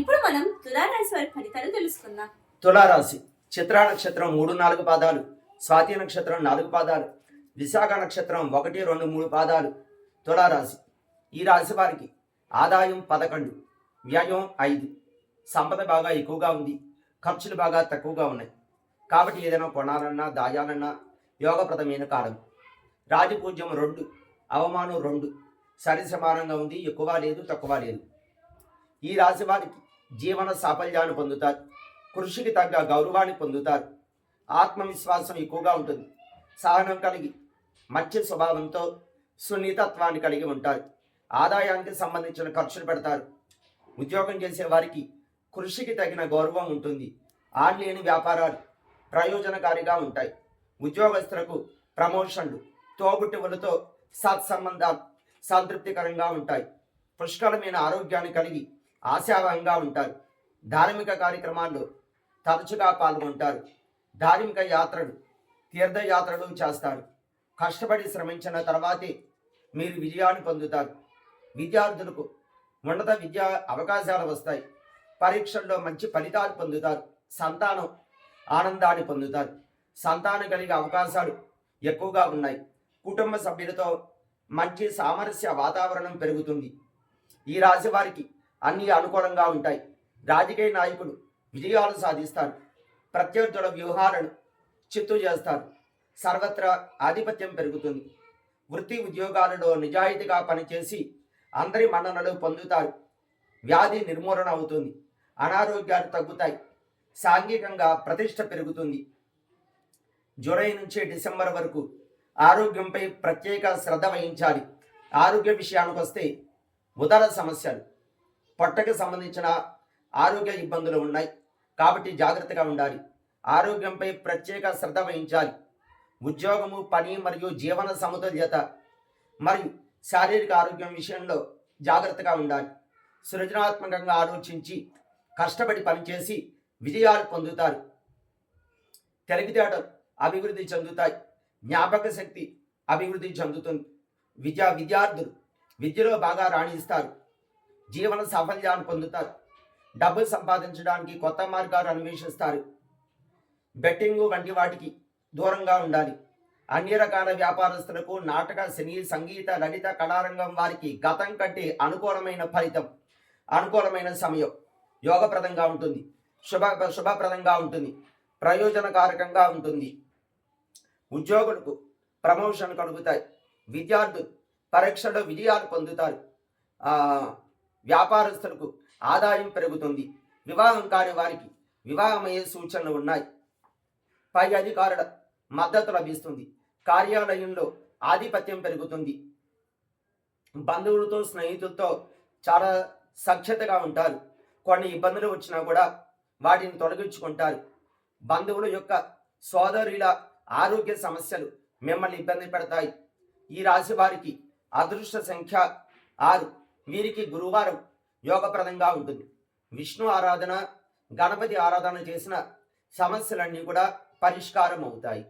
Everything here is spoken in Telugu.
ఇప్పుడు మనం తులారాశి వారి ఫలితాలు తెలుసుకుందాం. తులారాశి చిత్రా నక్షత్రం మూడు నాలుగు పాదాలు స్వాతి నక్షత్రం నాలుగు పాదాలు విశాఖ నక్షత్రం ఒకటి రెండు మూడు పాదాలు. తులారాశి ఈ రాశి వారికి ఆదాయం పదకొండు వ్యయం ఐదు. సంపద బాగా ఎక్కువగా ఉంది ఖర్చులు బాగా తక్కువగా ఉన్నాయి. కాబట్టి ఏదైనా కొనాలన్నా దాయాలన్నా యోగప్రదమైన కాలం. రాజపూజ్యం రెండు అవమానం రెండు. సరి సమానంగా ఉంది ఎక్కువ లేదు తక్కువ లేదు. ఈ రాశి వారికి జీవన సాఫల్యాన్ని పొందుతారు. కృషికి తగ్గ గౌరవాన్ని పొందుతారు. ఆత్మవిశ్వాసం ఎక్కువగా ఉంటుంది. సహనం కలిగి మంచి స్వభావంతో సున్నితత్వాన్ని కలిగి ఉంటారు. ఆదాయానికి సంబంధించిన ఖర్చులు పెడతారు. ఉద్యోగం చేసే వారికి కృషికి తగిన గౌరవం ఉంటుంది. ఆన్లైన్ వ్యాపారాలు ప్రయోజనకారిగా ఉంటాయి. ఉద్యోగస్తులకు ప్రమోషన్లు తోబుట్టువులతో సత్సంబంధాలు సంతృప్తికరంగా ఉంటాయి. పుష్కలమైన ఆరోగ్యాన్ని కలిగి ఆశావహంగా ఉంటారు. ధార్మిక కార్యక్రమాల్లో తరచుగా పాల్గొంటారు. ధార్మిక యాత్రలు తీర్థయాత్రలు చేస్తారు. కష్టపడి శ్రమించిన తర్వాతే మీరు విజయాన్ని పొందుతారు. విద్యార్థులకు ఉన్నత విద్యా అవకాశాలు వస్తాయి. పరీక్షల్లో మంచి ఫలితాలు పొందుతారు. సంతానం ఆనందాన్ని పొందుతారు. సంతానం కలిగే అవకాశాలు ఎక్కువగా ఉన్నాయి. కుటుంబ సభ్యులతో మంచి సామరస్య వాతావరణం పెరుగుతుంది. ఈ రాశి వారికి అన్నీ అనుకూలంగా ఉంటాయి. రాజకీయ నాయకులు విజయాలు సాధిస్తారు. ప్రత్యర్థుల వ్యూహాలను చిత్తు చేస్తారు. సర్వత్రా ఆధిపత్యం పెరుగుతుంది. వృత్తి ఉద్యోగాలలో నిజాయితీగా పనిచేసి అందరి మన్ననలు పొందుతారు. వ్యాధి నిర్మూలన అవుతుంది. అనారోగ్యాలు తగ్గుతాయి. సాంఘికంగా ప్రతిష్ట పెరుగుతుంది. జూలై నుంచి డిసెంబర్ వరకు ఆరోగ్యంపై ప్రత్యేక శ్రద్ధ వహించాలి. ఆరోగ్య విషయానికి వస్తే ఉదర సమస్యలు. పొట్టకి సంబంధించిన ఆరోగ్య ఇబ్బందులు ఉన్నాయి. కాబట్టి జాగ్రత్తగా ఉండాలి. ఆరోగ్యంపై ప్రత్యేక శ్రద్ధ వహించాలి. ఉద్యోగము పని మరియు జీవన సమతుల్యత మరియు శారీరక ఆరోగ్యం విషయంలో జాగ్రత్తగా ఉండాలి. సృజనాత్మకంగా ఆలోచించి కష్టపడి పనిచేసి విజయాలు పొందుతారు. తెలివితేటలు అభివృద్ధి చెందుతాయి. జ్ఞాపక శక్తి అభివృద్ధి చెందుతుంది. విద్యా విద్యార్థులు విద్యలో బాగా రాణిస్తారు. జీవన సాఫల్యాన్ని పొందుతారు. డబ్బులు సంపాదించడానికి కొత్త మార్గాలు అన్వేషిస్తారు. బెట్టింగ్ వంటి వాటికి దూరంగా ఉండాలి. అన్ని రకాల వ్యాపారస్తులకు నాటక సినీ సంగీత లలిత కళారంగం వారికి గతం కంటే అనుకూలమైన ఫలితం అనుకూలమైన సమయం యోగప్రదంగా ఉంటుంది. శుభ శుభప్రదంగా ఉంటుంది. ప్రయోజనకారకంగా ఉంటుంది. ఉద్యోగులకు ప్రమోషన్ కలుగుతాయి. విద్యార్థులు పరీక్షలో విజయాలు పొందుతారు. వ్యాపారస్తులకు ఆదాయం పెరుగుతుంది. వివాహం కాని వారికి వివాహమయ్యే సూచనలు ఉన్నాయి. పై అధికారుల మద్దతు లభిస్తుంది. కార్యాలయంలో ఆధిపత్యం పెరుగుతుంది. బంధువులతో స్నేహితులతో చాలా సఖ్యతగా ఉంటారు. కొన్ని ఇబ్బందులు వచ్చినా కూడా వాటిని తొలగించుకుంటారు. బంధువుల యొక్క సోదరుల ఆరోగ్య సమస్యలు మిమ్మల్ని ఇబ్బంది పెడతాయి. ఈ రాశి వారికి అదృష్ట సంఖ్య ఆరు. వీరికి గురువారం యోగప్రదంగా ఉంటుంది. విష్ణు ఆరాధన గణపతి ఆరాధన చేసిన సమస్యలన్నీ కూడా పరిష్కారం అవుతాయి